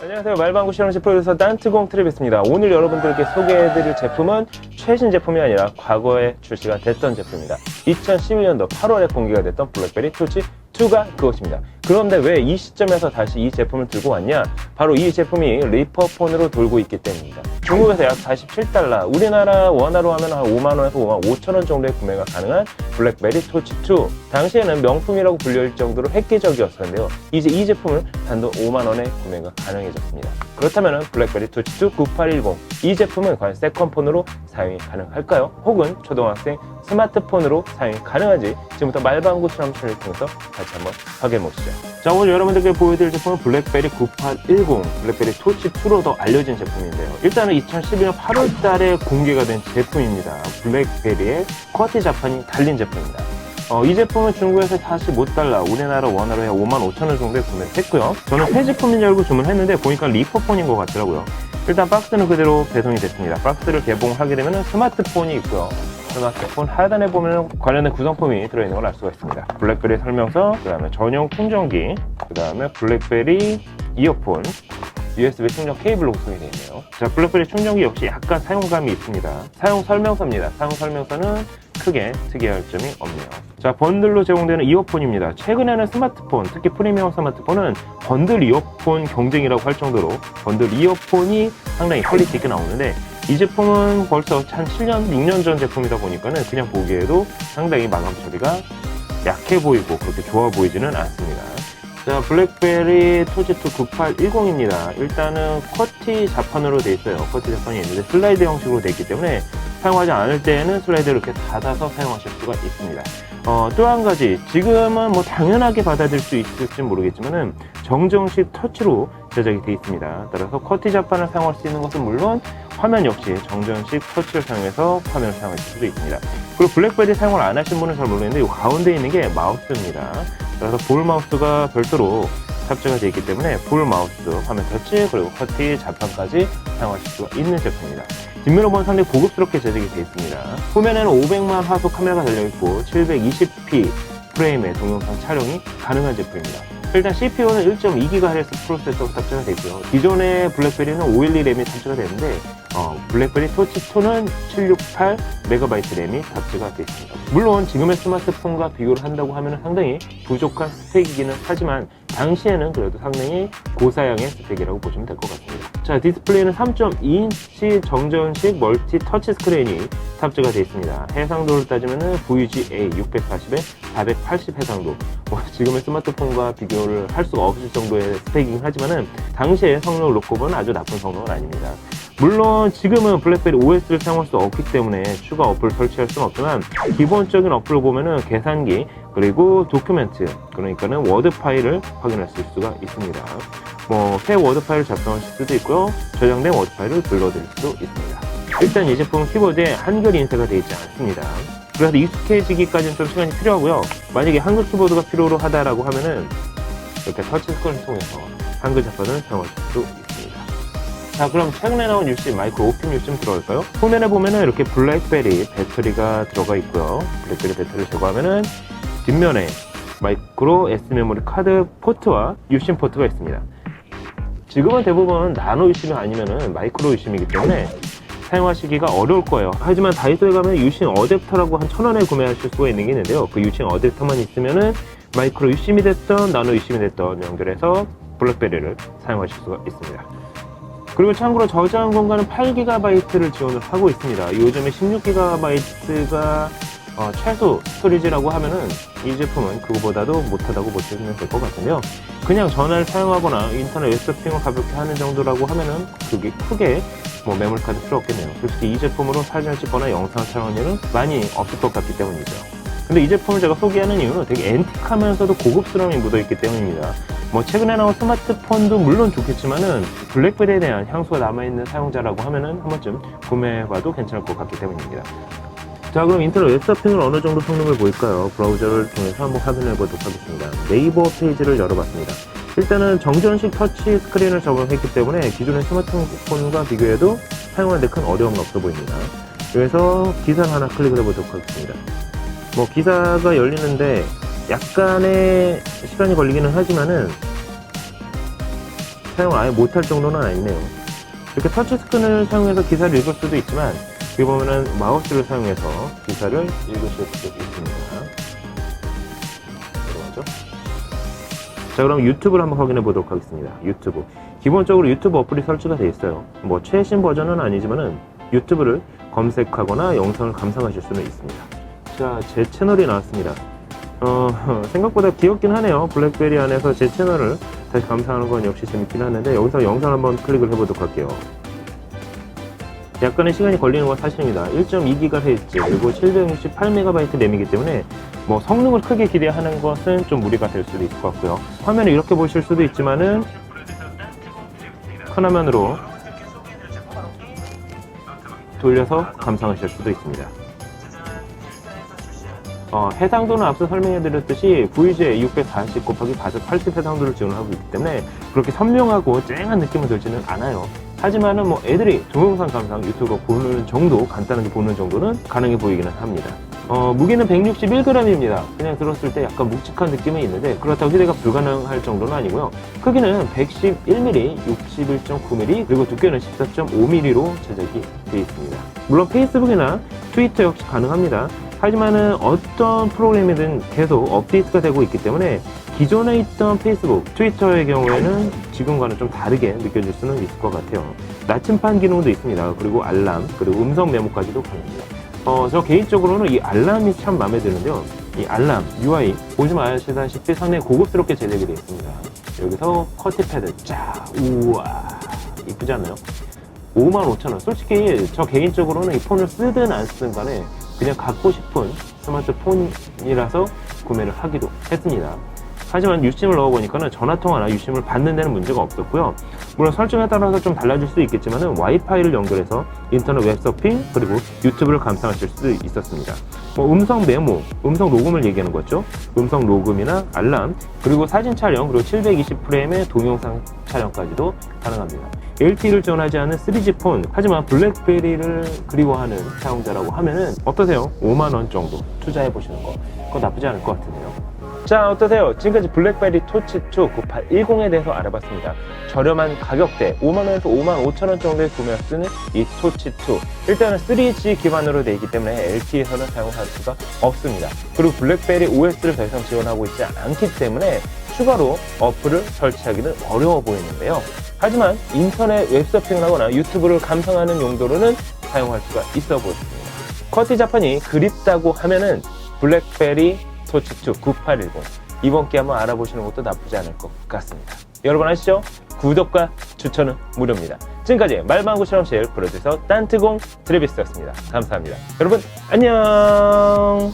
안녕하세요. 말방구 실험실 프로듀서 딴트공 트립입니다. 오늘 여러분들께 소개해드릴 제품은 최신 제품이 아니라 과거에 출시가 됐던 제품입니다. 2011년도 8월에 공개가 됐던 블랙베리 토치 2가 그것입니다. 그런데 왜 이 시점에서 다시 이 제품을 들고 왔냐? 바로 이 제품이 리퍼폰으로 돌고 있기 때문입니다. 중국에서 약 47달러, 우리나라 원화로 하면 한 5만원에서 5만 5천원 정도의 구매가 가능한 블랙베리 토치 2. 당시에는 명품이라고 불릴 정도로 획기적이었었는데요. 이제 이 제품을 단돈 5만원에 구매가 가능해졌습니다. 그렇다면 블랙베리 토치 2 9810. 이 제품은 과연 세컨폰으로 사용이 가능할까요? 혹은 초등학생 스마트폰으로 사용이 가능한지 지금부터 말방구 실험실을 통해서 같이 한번 확인해 보시죠. 자, 오늘 여러분들께 보여드릴 제품은 블랙베리 9810, 블랙베리 토치 2로도 알려진 제품인데요. 일단은 2012년 8월 달에 공개가 된 제품입니다. 블랙베리의 쿼티 자판이 달린 제품입니다. 어, 이 제품은 중국에서 45달러, 우리나라 원화로 약 5만 5천 원 정도에 구매를 했고요. 저는 새 제품인 줄 알고 주문했는데 보니까 리퍼폰인 것 같더라고요. 일단 박스는 그대로 배송이 됐습니다. 박스를 개봉하게 되면 스마트폰이 있고요. 스마트폰 하단에 보면 관련된 구성품이 들어있는 걸 알 수가 있습니다. 블랙베리 설명서, 그 다음에 전용 충전기, 그 다음에 블랙베리 이어폰, USB 충전 케이블로 구성이 되어 있네요. 자, 블랙베리 충전기 역시 약간 사용감이 있습니다. 사용 설명서입니다. 사용 설명서는 크게 특이할 점이 없네요. 자, 번들로 제공되는 이어폰입니다. 최근에는 스마트폰, 특히 프리미엄 스마트폰은 번들 이어폰 경쟁이라고 할 정도로 번들 이어폰이 상당히 퀄리티 있게 나오는데 이 제품은 벌써 한 7년, 6년 전 제품이다 보니까는 그냥 보기에도 상당히 마감 처리가 약해 보이고 그렇게 좋아 보이지는 않습니다. 자, 블랙베리 토지2 9810입니다. 일단은 쿼티 자판으로 돼 있어요. 쿼티 자판이 있는데 슬라이드 형식으로 돼 있기 때문에 사용하지 않을 때에는 슬라이드를 이렇게 닫아서 사용하실 수가 있습니다. 어, 또 한 가지, 지금은 뭐 당연하게 받아들일 수 있을지 모르겠지만은 정정식 터치로 제작이 되어 있습니다. 따라서 쿼티 자판을 사용할 수 있는 것은 물론 화면 역시 정정식 터치를 사용해서 화면을 사용하실 수도 있습니다. 그리고 블랙베리 사용을 안 하신 분은 잘 모르겠는데 이 가운데 있는 게 마우스입니다. 그래서 볼 마우스가 별도로 탑재가 되어 있기 때문에 볼 마우스, 화면 터치, 그리고 커티, 자판까지 사용하실 수가 있는 제품입니다. 보면 상당히 고급스럽게 제작이 되어 있습니다. 후면에는 500만 화소 카메라가 달려있고 720p 프레임의 동영상 촬영이 가능한 제품입니다. 일단 CPU는 1.2GHz 프로세서가 탑재가 되어 있고요. 기존의 블랙베리는 512 램이 탑재가 되는데 어, 블랙베리 토치 2는 768MB 램이 탑재가 되어 있습니다. 물론 지금의 스마트폰과 비교를 한다고 하면 상당히 부족한 스펙이기는 하지만 당시에는 그래도 상당히 고사양의 스펙이라고 보시면 될 것 같습니다. 자, 디스플레이는 3.2인치 정전식 멀티 터치 스크린이 탑재가 되어 있습니다. 해상도를 따지면 VGA 640에 480 해상도. 뭐 지금의 스마트폰과 비교를 할 수가 없을 정도의 스펙이긴 하지만은 당시의 성능을 놓고 보면 아주 나쁜 성능은 아닙니다. 물론 지금은 블랙베리 OS를 사용할 수 없기 때문에 추가 어플을 설치할 수는 없지만 기본적인 어플을 보면은 계산기 그리고 도큐멘트 그러니까는 워드 파일을 확인하실 수가 있습니다. 뭐 새 워드 파일을 작성하실 수도 있고요 저장된 워드 파일을 불러드릴 수도 있습니다. 일단 이 제품은 키보드에 한글 인쇄가 되어 있지 않습니다. 그래서 익숙해지기까지는 좀 시간이 필요하고요. 만약에 한글 키보드가 필요로 하다라고 하면은 이렇게 터치 스크린을 통해서 한글 자판을 사용하실 수 있습니다. 자 그럼 최근에 나온 UC 마이크로 오픈 UC 좀 들어갈까요? 화면에 보면은 이렇게 블랙베리 배터리가 들어가 있고요. 블랙베리 배터리를 제거하면은 뒷면에 마이크로 S 메모리 카드 포트와 유심 포트가 있습니다. 지금은 대부분 나노 유심이 아니면은 마이크로 유심이기 때문에 사용하시기가 어려울 거예요. 하지만 다이소에 가면 유심 어댑터라고 한 천 원에 구매하실 수가 있는 게 있는데요. 그 유심 어댑터만 있으면은 마이크로 유심이 됐던 나노 유심이 됐던 연결해서 블랙베리를 사용하실 수가 있습니다. 그리고 참고로 저장 공간은 8GB를 지원을 하고 있습니다. 요즘에 16GB가 어, 최소 스토리지라고 하면은 이 제품은 그거보다도 못하다고 보시면 될 것 같은데요. 그냥 전화를 사용하거나 인터넷 웹서핑을 가볍게 하는 정도라고 하면은 그게 크게 뭐 메모리카드 필요 없겠네요. 솔직히 이 제품으로 사진을 찍거나 영상을 촬영할 일은 많이 없을 것 같기 때문이죠. 근데 이 제품을 제가 소개하는 이유는 되게 앤틱하면서도 고급스러움이 묻어있기 때문입니다. 뭐 최근에 나온 스마트폰도 물론 좋겠지만은 블랙베리에 대한 향수가 남아있는 사용자라고 하면은 한 번쯤 구매해봐도 괜찮을 것 같기 때문입니다. 자 그럼 인터넷 웹서핑을 어느 정도 성능을 보일까요? 브라우저를 통해서 한번 확인해 보도록 하겠습니다. 네이버 페이지를 열어봤습니다. 일단은 정전식 터치 스크린을 적용했기 때문에 기존의 스마트폰과 비교해도 사용하는데 큰 어려움은 없어 보입니다. 그래서 기사를 하나 클릭을 해보도록 하겠습니다. 뭐 기사가 열리는데 약간의 시간이 걸리기는 하지만은 사용 아예 못할 정도는 아니네요. 이렇게 터치 스크린을 사용해서 기사를 읽을 수도 있지만 여기 보면은 마우스를 사용해서 기사를 읽으실 수도 있습니다. 들어가죠? 자 그럼 유튜브를 한번 확인해 보도록 하겠습니다. 유튜브 기본적으로 유튜브 어플이 설치가 되어 있어요. 뭐 최신 버전은 아니지만은 유튜브를 검색하거나 영상을 감상하실 수는 있습니다. 자 제 채널이 나왔습니다. 어, 생각보다 귀엽긴 하네요. 블랙베리 안에서 제 채널을 다시 감상하는 건 역시 재밌긴 하는데 여기서 영상 한번 클릭을 해보도록 할게요. 약간의 시간이 걸리는 건 사실입니다. 1.2GHz 그리고 768MB 램이기 때문에 뭐 성능을 크게 기대하는 것은 좀 무리가 될 수도 있을 것 같고요. 화면을 이렇게 보실 수도 있지만은 큰 화면으로 돌려서 감상하실 수도 있습니다. 어, 해상도는 앞서 설명해드렸듯이 VGA 640 곱하기 480 해상도를 지원하고 있기 때문에 그렇게 선명하고 쨍한 느낌은 들지는 않아요. 하지만은 뭐 애들이 동영상 감상 유튜브 보는 정도, 간단하게 보는 정도는 가능해 보이기는 합니다. 어, 무게는 161g입니다. 그냥 들었을 때 약간 묵직한 느낌이 있는데 그렇다고 휴대가 불가능할 정도는 아니고요. 크기는 111mm, 61.9mm, 그리고 두께는 14.5mm로 제작이 되어 있습니다. 물론 페이스북이나 트위터 역시 가능합니다. 하지만은 어떤 프로그램이든 계속 업데이트가 되고 있기 때문에 기존에 있던 페이스북, 트위터의 경우에는 지금과는 좀 다르게 느껴질 수는 있을 것 같아요. 나침판 기능도 있습니다. 그리고 알람, 그리고 음성 메모까지도 가능합니다. 어, 저 개인적으로는 이 알람이 참 마음에 드는데요. 이 알람, UI, 보시면 아시다시피 상당히 고급스럽게 제작이 되어 있습니다. 여기서 커티 패드, 쫙, 우와, 이쁘지 않나요? 55,000원. 솔직히 저 개인적으로는 이 폰을 쓰든 안 쓰든 간에 그냥 갖고 싶은 스마트폰이라서 구매를 하기도 했습니다. 하지만 유심을 넣어보니까는 전화통화나 유심을 받는 데는 문제가 없었고요. 물론 설정에 따라서 좀 달라질 수도 있겠지만은 와이파이를 연결해서 인터넷 웹서핑 그리고 유튜브를 감상하실 수도 있었습니다. 뭐 음성 메모, 음성 녹음을 얘기하는 거죠. 음성 녹음이나 알람, 그리고 사진 촬영, 그리고 720프레임의 동영상 촬영까지도 가능합니다. LTE를 지원하지 않은 3G 폰, 하지만 블랙베리를 그리워하는 사용자라고 하면은 어떠세요? 5만원 정도 투자해 보시는 거. 그거 나쁘지 않을 것 같은데요. 자, 어떠세요? 지금까지 블랙베리 토치2 9810에 대해서 알아봤습니다. 저렴한 가격대 5만원에서 5만 5천원 정도에 구매할 수 있는 이 토치2. 일단은 3G 기반으로 되어 있기 때문에 LTE에서는 사용할 수가 없습니다. 그리고 블랙베리 OS를 더 이상 지원하고 있지 않기 때문에 추가로 어플을 설치하기는 어려워 보이는데요. 하지만 인터넷 웹서핑을 하거나 유튜브를 감상하는 용도로는 사용할 수가 있어 보입니다. 커티 자판이 그립다고 하면은 블랙베리 토치2 9810 이번 기회 한번 알아보시는 것도 나쁘지 않을 것 같습니다. 여러분 아시죠? 구독과 추천은 무료입니다. 지금까지 말방구 실험실 프로듀서 딴트공 트레비스였습니다. 감사합니다. 여러분 안녕.